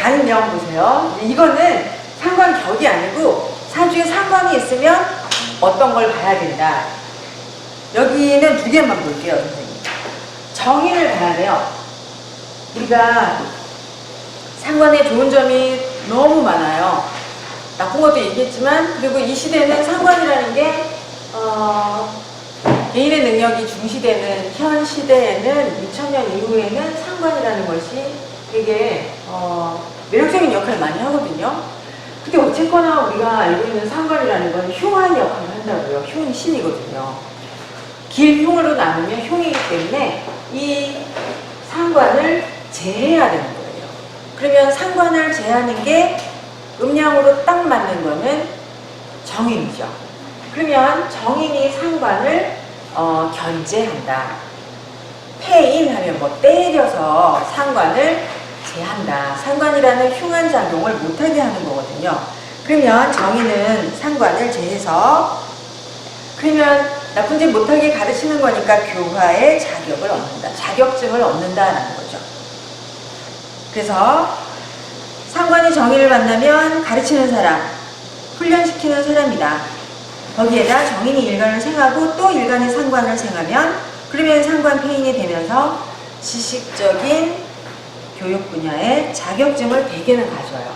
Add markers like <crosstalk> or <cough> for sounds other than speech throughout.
간명 보세요. 이거는 상관 격이 아니고 사주에 상관이 있으면 어떤 걸 봐야 된다. 여기는 두 개만 볼게요, 선생님. 정의를 봐야 돼요. 우리가 상관에 좋은 점이 너무 많아요. 나쁜 것도 있겠지만, 그리고 이 시대는 상관이라는 게, 어, 개인의 능력이 중시되는 현 시대에는 2000년 이후에는 상관이라는 것이 되게 어, 매력적인 역할을 많이 하거든요. 근데 어쨌거나 우리가 알고 있는 상관이라는 건 흉한 역할을 한다고요. 흉 신이거든요. 길 흉으로 나누면 흉이기 때문에 이 상관을 제해야 되는 거예요. 그러면 상관을 제하는 게 음양으로 딱 맞는 거는 정인이죠. 그러면 정인이 상관을 어, 견제한다. 폐인 하면 뭐 때려서 상관을 제한다. 상관이라는 흉한 작용을 못하게 하는 거거든요. 그러면 정의는 상관을 제해서 그러면 나쁜 짓 못하게 가르치는 거니까 교화의 자격을 얻는다. 자격증을 얻는다라는 거죠. 그래서 상관이 정의를 만나면 가르치는 사람, 훈련시키는 사람이다. 거기에다 정인이 일간을 생하고 또 일간의 상관을 생하면 그러면 상관 폐인이 되면서 지식적인 교육 분야의 자격증을 대개는 가져요.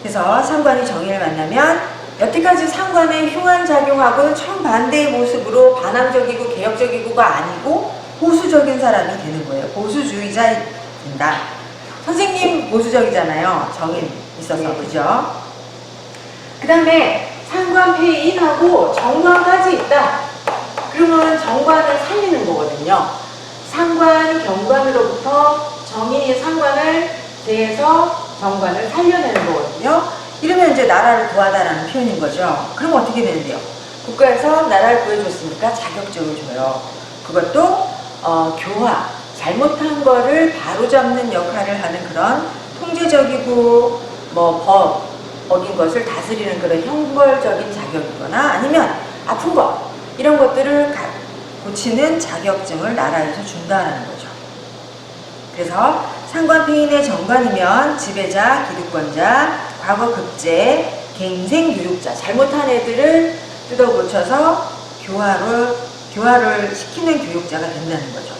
그래서 상관이 정의를 만나면 여태까지 상관의 흉한 작용하고는 정반대의 모습으로 반항적이고 개혁적이고가 아니고 보수적인 사람이 되는 거예요. 보수주의자 된다. 선생님 보수적이잖아요. 정인 있어서 그죠? 그 다음에 상관폐인하고 정관까지 있다. 그러면 정관을 살리는 거거든요. 상관, 경관으로부터 정인이 상관을 대해서 정관을 살려내는 거거든요. 이러면 이제 나라를 구하다라는 표현인 거죠. 그럼 어떻게 되는데요? 국가에서 나라를 구해줬으니까 자격증을 줘요. 그것도 어, 교화, 잘못한 거를 바로잡는 역할을 하는 그런 통제적이고 뭐 법, 어긴 것을 다스리는 그런 형벌적인 자격이거나 아니면 아픈 것 이런 것들을 가- 고치는 자격증을 나라에서 준다는 거죠. 그래서 상관폐인의 정관이면 지배자, 기득권자, 과거 급제, 갱생 교육자 잘못한 애들을 뜯어 고쳐서 교화를 교화를 시키는 교육자가 된다는 거죠.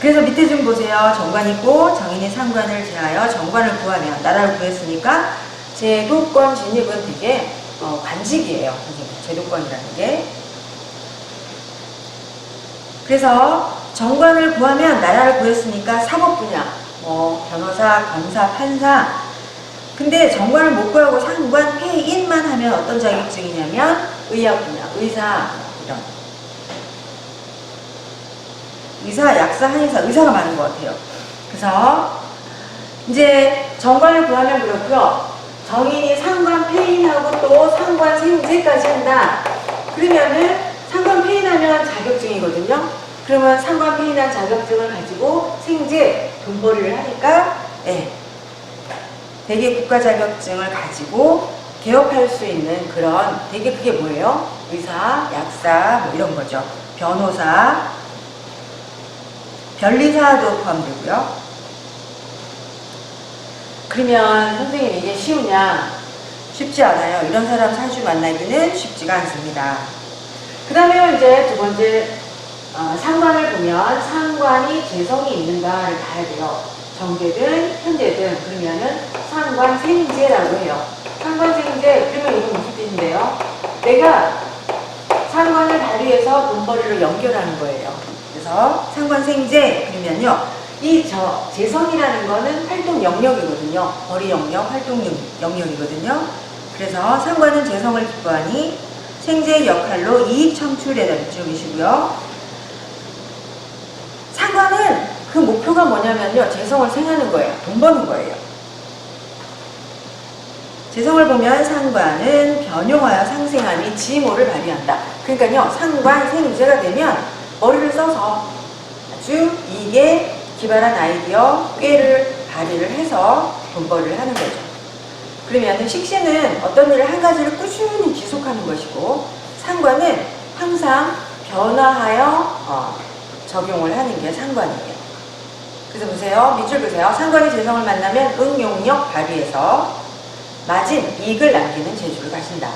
그래서 밑에 좀 보세요. 정관이고 정인이 상관을 제하여 정관을 구하면 나라를 구했으니까 제도권 진입은 되게 어, 관직이에요. 제도권이라는 게. 그래서 정관을 구하면 나라를 구했으니까 사법 분야, 뭐 변호사, 검사, 판사. 근데 정관을 못 구하고 상관 폐인만 하면 어떤 자격증이냐면 의학 분야, 의사 이런. 의사, 약사, 한의사, 의사가 많은 것 같아요. 그래서 이제 정관을 구하면 그렇고요. 정인이 상관 폐인하고 또 상관 생제까지 한다. 그러면은 상관 폐인하면 자격증이거든요. 그러면 상관 폐인한 자격증을 가지고 생제 돈벌이를 하니까 예. 되게 국가 자격증을 가지고 개업할 수 있는 그런 되게 그게 뭐예요? 의사, 약사 뭐 이런 거죠. 변호사, 변리사도 포함되고요. 그러면 선생님 이게 쉬우냐? 쉽지 않아요. 이런 사람 사주 만나기는 쉽지가 않습니다. 그 다음에 이제 두 번째 어, 상관을 보면 상관이 재성이 있는가를 봐야 돼요. 정제든 현재든 그러면은 상관 생제라고 해요. 상관 생제 그러면 이건 무슨 뜻인데요? 내가 상관을 발휘해서 돈벌이를 연결하는 거예요. 그래서 상관 생제 그러면요. 이 저 재성이라는 거는 활동 영역이거든요. 벌이 영역, 활동 영- 영역이거든요. 그래서 상관은 재성을 기뻐하니 생제의 역할로 이익 창출에다 지으시고요. 상관은 그 목표가 뭐냐면요. 재성을 생하는 거예요. 돈 버는 거예요. 재성을 보면 상관은 변용하여 상생함이 지모를 발휘한다. 그러니까요. 상관 생제가 되면 머리를 써서 아주 이게 기발한 아이디어, 꾀를 발휘를 해서 돈벌이를 하는 거죠. 그러면 식신은 어떤 일을 한 가지를 꾸준히 지속하는 것이고 상관은 항상 변화하여 어, 적용을 하는 게 상관이에요. 그래서 보세요. 밑줄 보세요. 상관이 재성을 만나면 응용력 발휘해서 맞은 이익을 남기는 재주를 가진다.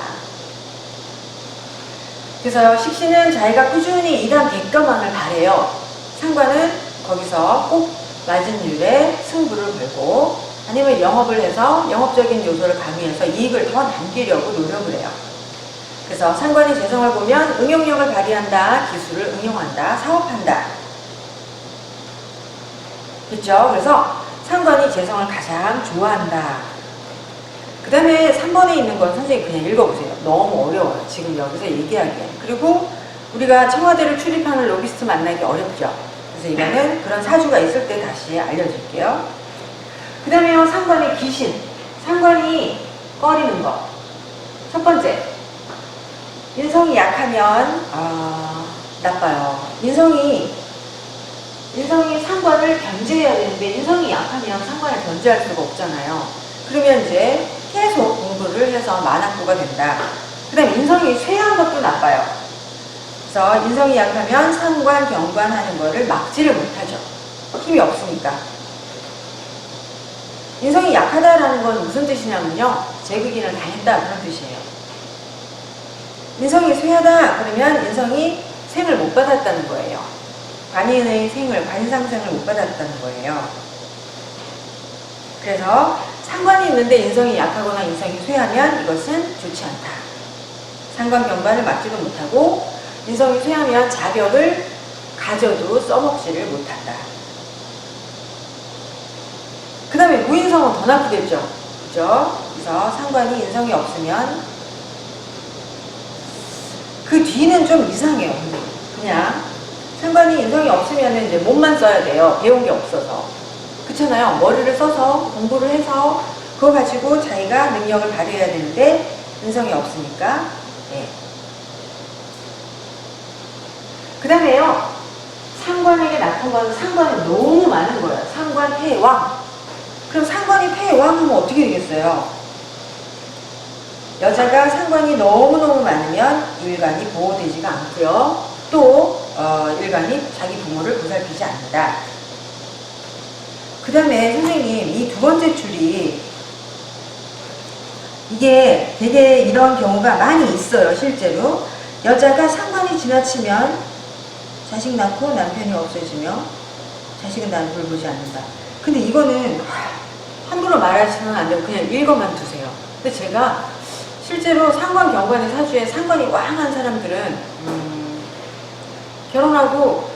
그래서 식신은 자기가 꾸준히 일한 대가망을 바래요. 상관은 거기서 꼭 맞은 일에 승부를 걸고 아니면 영업을 해서 영업적인 요소를 가미해서 이익을 더 남기려고 노력을 해요. 그래서 상관이 재성을 보면 응용력을 발휘한다, 기술을 응용한다, 사업한다. 그렇죠? 그래서 상관이 재성을 가장 좋아한다. 그 다음에 3번에 있는 건 선생님 그냥 읽어보세요. 너무 어려워요. 지금 여기서 얘기하기엔. 그리고 우리가 청와대를 출입하는 로비스트 만나기 어렵죠. 그래서 이거는 그런 사주가 있을 때 다시 알려줄게요. 그 다음에요. 상관의 귀신. 상관이 꺼리는 거. 첫 번째. 인성이 약하면, 아, 나빠요. 인성이, 인성이 상관을 견제해야 되는데, 인성이 약하면 상관을 견제할 수가 없잖아요. 그러면 이제 계속 공부를 해서 만학부가 된다. 그 다음에 인성이 쇠한 것도 나빠요. 그래서 인성이 약하면 상관, 경관 하는 거를 막지를 못하죠. 힘이 없으니까. 인성이 약하다라는 건 무슨 뜻이냐면요. 제극인을 당했다 그런 뜻이에요. 인성이 쇠하다 그러면 인성이 생을 못 받았다는 거예요. 관인의 생을, 관상생을 못 받았다는 거예요. 그래서 상관이 있는데 인성이 약하거나 인성이 쇠하면 이것은 좋지 않다. 상관 경관을 막지도 못하고 인성이 쇠하면 자격을 가져도 써먹지를 못한다. 그 다음에 무인성은 더 나쁘겠죠. 그죠? 그래서 상관이 인성이 없으면 그 뒤는 좀 이상해요. 그냥 상관이 인성이 없으면 이제 몸만 써야 돼요. 배운 게 없어서. 그렇잖아요. 머리를 써서 공부를 해서 그거 가지고 자기가 능력을 발휘해야 되는데 인성이 없으니까. 네. 그 다음에요. 상관에게 나쁜 건 상관이 너무 많은 거예요. 상관 폐왕. 그럼 상관이 폐왕 하면 어떻게 되겠어요? 여자가 상관이 너무너무 많으면 일간이 보호되지가 않고요. 또 어, 일간이 자기 부모를 보살피지 않는다. 그 다음에 선생님 이 두 번째 줄이 이게 되게 이런 경우가 많이 있어요 실제로 여자가 상관이 지나치면 자식 낳고 남편이 없어지며 자식은 나를 돌보지 않는다 근데 이거는 함부로 말하시면 안 되고 그냥 읽어만 두세요 근데 제가 실제로 상관 경관의 사주에 상관이 왕한 사람들은 음, 결혼하고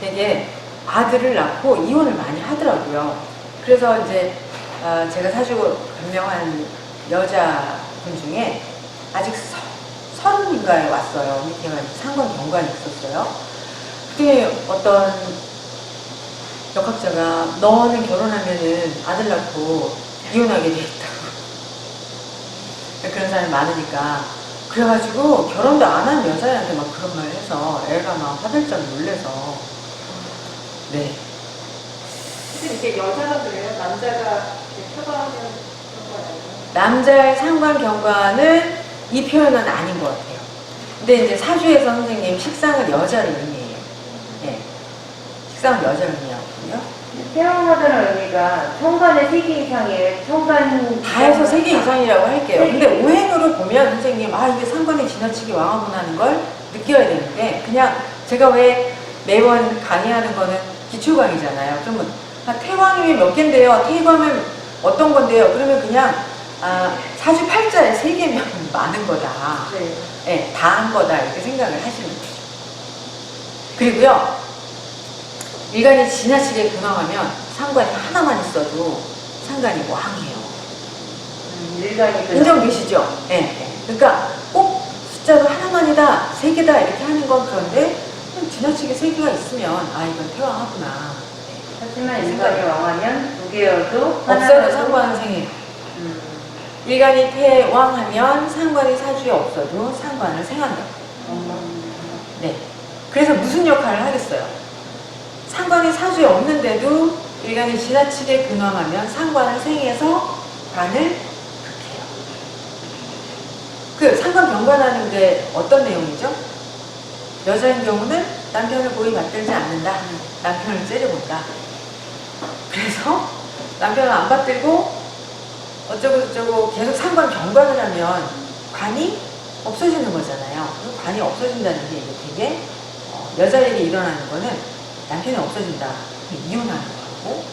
되게 아들을 낳고 이혼을 많이 하더라고요. 그래서 이제 어, 제가 사주 변명한 여자분 중에 아직 서, 서른인가에 왔어요. 밑에가 상관 경관이 있었어요. 그때 어떤 역학자가 너는 결혼하면은 아들 낳고 이혼하게 돼 있다고. 그런 사람이 많으니까. 그래가지고 결혼도 안 한 여자애한테 막 그런 말 해서 애가 막 화들짝 놀래서 네. 근데 이게 여자가 그래요? 남자가 이렇게 표방하면 그런 거 아니에요? 남자의 상관 경관은 이 표현은 아닌 것 같아요. 근데 이제 사주에서 선생님 식상은 여자를 의미해요. 네. 식상은 여자를 의미하거든요. 태어나다는 의미가 천간의 세개 이상이에요. 천간 다 해서 세 개 이상이라고 할게요. 근데 오행으로 보면 선생님, 아, 이게 상관이 지나치게 왕하구나 하는 걸 느껴야 되는데, 그냥 제가 왜 매번 강의하는 거는 기초강의잖아요. 그러면, 아, 태왕이 몇 개인데요? 태광은 어떤 건데요? 그러면 그냥, 아, 사주 팔자에 세 개면 <laughs> 많은 거다. 네. 예, 다한 거다. 이렇게 생각을 하시는 거죠. 그리고요, 일간이 지나치게 근황하면 상관이 하나만 있어도 상관이 왕이에요. 음, 일간이 그 인정 되시죠? 예. 예. 그러니까 꼭 숫자로 하나만이다, 세 개다 이렇게 하는 건 그런데 그냥 지나치게 세 개가 있으면 아 이건 태왕하구나. 하지만 일간이 왕하면 두 개여도 없어도 상관은 생해요. 음, 일간이 태왕하면 상관이 사주에 없어도 상관을 생한다. 네. 그래서 무슨 역할을 하겠어요? 상관이 사주에 없는데도 일간이 지나치게 근황하면 상관을 생해서 관을 극해요. 그 상관 경관하는 게 어떤 내용이죠? 여자인 경우는 남편을 고이 받들지 않는다. 남편을 째려본다. 그래서 남편을 안 받들고 어쩌고 저쩌고 계속 상관 경관을 하면 관이 없어지는 거잖아요. 관이 없어진다는 게 되게 어, 여자에게 일어나는 거는 남편이 없어진다. 이혼하는 거고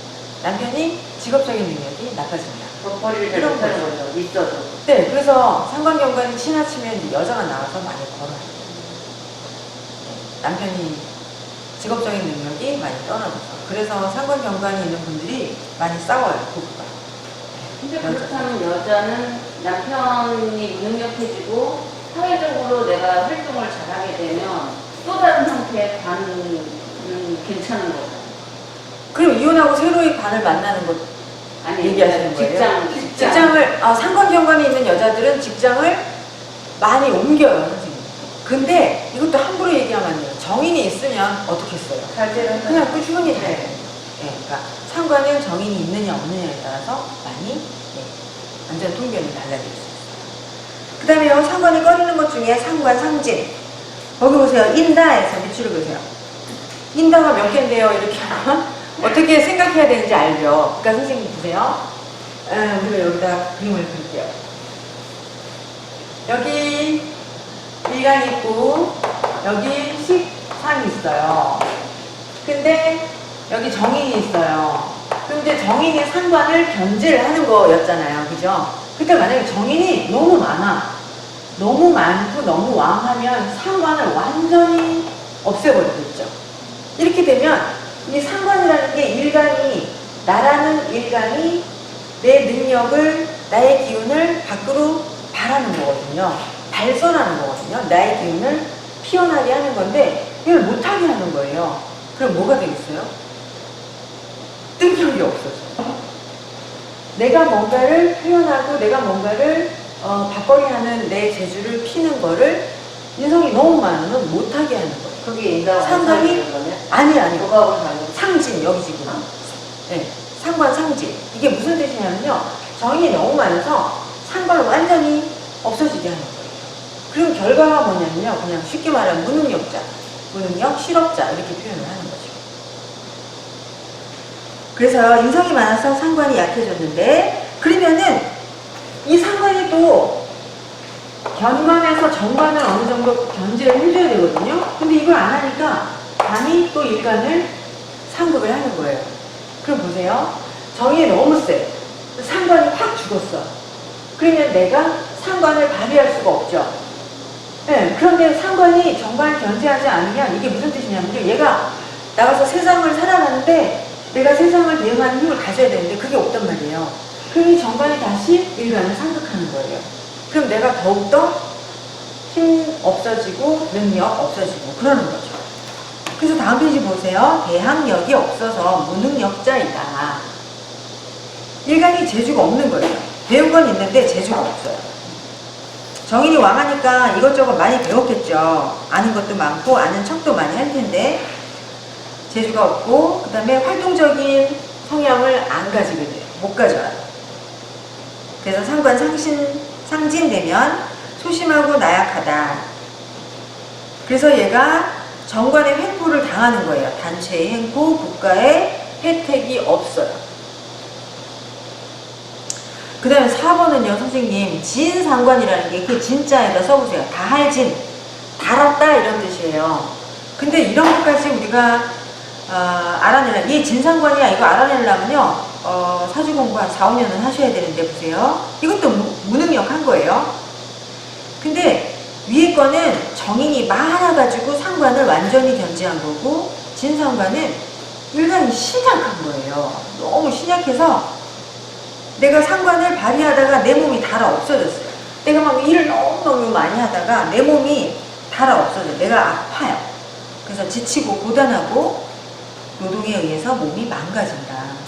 남편이 직업적인 능력이 나빠진다. 잘 이런 거죠. 거죠. 있어도. 네, 그래서 상관경관이 지나치면 여자가 나와서 많이 걸어요. 네, 남편이 직업적인 능력이 많이 떨어져서. 그래서 상관경관이 있는 분들이 많이 싸워요, 부부가. 근데. 그렇다면 여자는 남편이 무능력해지고 사회적으로 내가 활동을 잘하게 되면 또 다른 형태의 관 은 괜찮은 거죠. 그럼 이혼하고 새로이 관을 만나는 것 아니, 얘기하시는 거예요? 직장, 직장. 직장을 아, 상관 경관이 있는 여자들은 직장을 많이 옮겨요, 선생님. 근데 이것도 함부로 얘기하면 안 돼요. 정인이 있으면 어떻게 했어요? 잘되는 그냥 꾸준히 돼요. 예, 그러니까 상관은 정인이 있느냐 없느냐에 따라서 많이 예, 완전 통변이 달라질 수 있어요. 그 다음에 상관이 꺼리는 것 중에 상관, 상진. 거기 보세요. 인다에서 밑줄을 보세요. 인다가 몇 개인데요? 이렇게 하면 어떻게 생각해야 되는지 알죠? 그러니까 선생님 보세요. 음, 우리가 여기다 그림을 그릴게요. 여기 일간이 있고 여기 식상이 있어요. 근데 여기 정인이 있어요. 근데 정인이 상관을 견제를 하는 거였잖아요. 그죠? 근데 만약에 정인이 너무 많아. 너무 많고 너무 왕하면 상관을 완전히 없애버리겠죠. 이렇게 되면 이 상관이라는 게 일간이, 나라는 일간이 내 능력을, 나의 기운을 밖으로 발하는 거거든요. 발선하는 거거든요. 나의 기운을 피어나게 하는 건데 이걸 못하게 하는 거예요. 그럼 뭐가 되겠어요? 능력이 없어져. 내가 뭔가를 표현하고 내가 뭔가를 어, 밥벌이 하는 내 재주를 피는 거를 인성이 너무 많으면 못하게 하는 거예요. 그게 인자가 상관이 아니, 아니. 상진, 여기 지금. 네, 상관, 상진. 이게 무슨 뜻이냐면요. 정인이 너무 많아서 상관을 완전히 없어지게 하는 거예요. 그럼 결과가 뭐냐면요. 그냥 쉽게 말하면 무능력자, 무능력, 실업자 이렇게 표현을 하는 거죠. 그래서 인성이 많아서 상관이 약해졌는데 그러면은 이 상관이 또 견관에서 정관을 어느 정도 견제를 해줘야 되거든요. 근데 이걸 안 하니까 관이 또 일관을 상급을 하는 거예요. 그럼 보세요. 정이 너무 세. 상관이 확 죽었어. 그러면 내가 상관을 발휘할 수가 없죠. 네, 그런데 상관이 정관을 견제하지 않으면 이게 무슨 뜻이냐면요. 얘가 나가서 세상을 살아가는데 내가 세상을 대응하는 힘을 가져야 되는데 그게 없단 말이에요. 이 정관이 다시 일관을 상극하는 거예요. 그럼 내가 더욱더 힘 없어지고 능력 없어지고 그러는 거죠. 그래서 다음 페이지 보세요. 대항력이 없어서 무능력자이다. 일간이 재주가 없는 거예요. 배운 건 있는데 재주가 없어요. 정인이 왕하니까 이것저것 많이 배웠겠죠. 아는 것도 많고 아는 척도 많이 할 텐데 재주가 없고 그 다음에 활동적인 성향을 안 가지게 돼요. 못 가져와요. 그래서 상관 상신 상진되면 소심하고 나약하다. 그래서 얘가 정관의 횡포를 당하는 거예요. 단체의 횡포, 국가의 혜택이 없어요. 그 다음에 4번은요, 선생님, 진상관이라는 게 그 진자에다 써보세요. 다할진, 달았다 이런 뜻이에요. 근데 이런 것까지 우리가 어, 알아내려, 얘 진상관이야 이거 알아내려면요, 어, 사주 공부 한 4, 5년은 하셔야 되는데 보세요. 이것도 무, 무능력한 거예요. 근데 위에 거는 정인이 많아가지고 상관을 완전히 견제한 거고 진상관은 일간이 신약한 거예요. 너무 신약해서 내가 상관을 발휘하다가 내 몸이 달아 없어졌어요. 내가 막 일을 너무너무 많이 하다가 내 몸이 달아 없어져. 내가 아파요. 그래서 지치고 고단하고 노동에 의해서 몸이 망가진다.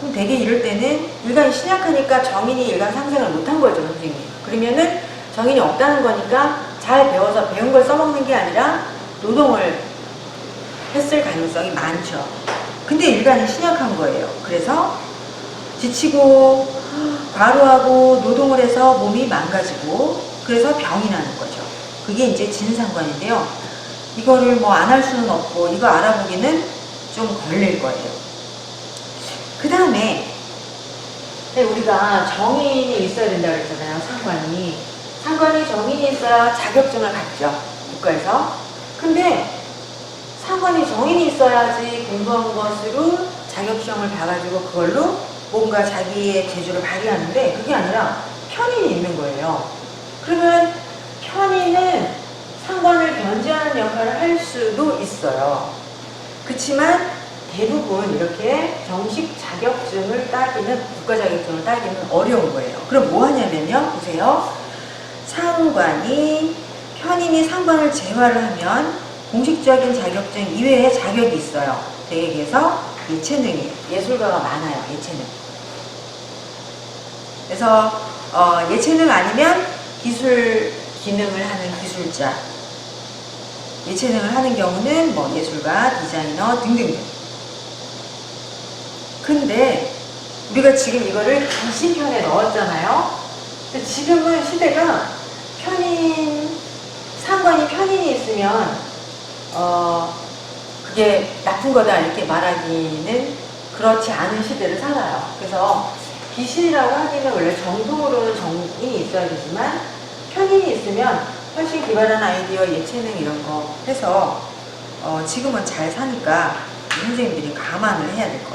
그럼 되게 이럴 때는 일간이 신약하니까 정인이 일간 상생을 못한 거죠, 선생님. 그러면은 정인이 없다는 거니까 잘 배워서 배운 걸 써먹는 게 아니라 노동을 했을 가능성이 많죠. 근데 일간이 신약한 거예요. 그래서 지치고 과로하고 노동을 해서 몸이 망가지고 그래서 병이 나는 거죠. 그게 이제 진상관인데요. 이거를 뭐 안 할 수는 없고 이거 알아보기는 좀 걸릴 거예요. 그 다음에 우리가 정인이 있어야 된다고 그랬잖아요. 상관이. 상관이 정인이 있어야 자격증을 갖죠. 국가에서. 근데 상관이 정인이 있어야지 공부한 것으로 자격시험을 봐가지고 그걸로 뭔가 자기의 재주를 발휘하는데 그게 아니라 편인이 있는 거예요. 그러면 편인은 상관을 견제하는 역할을 할 수도 있어요. 그렇지만 대부분 이렇게 정식 자격증을 따기는 국가 자격증을 따기는 어려운 거예요. 그럼 뭐 하냐면요. 보세요. 상관이 편인이 상관을 제외를 하면 공식적인 자격증 이외의 자격이 있어요. 대개에서 예체능이에요. 예술가가 많아요. 예체능. 그래서 어, 예체능 아니면 기술 기능을 하는 기술자. 예체능을 하는 경우는 뭐 예술가, 디자이너 등등등. 근데 우리가 지금 이거를 기신편에 넣었잖아요. 근데 지금은 시대가 편인 상관이 편인이 있으면 어 그게 나쁜 거다 이렇게 말하기는 그렇지 않은 시대를 살아요. 그래서 기신이라고 하기는 원래 정통으로는 정인이 있어야 되지만 편인이 있으면 훨씬 기발한 아이디어, 예체능 이런 거 해서 어 지금은 잘 사니까 선생님들이 감안을 해야 될 것 같아요.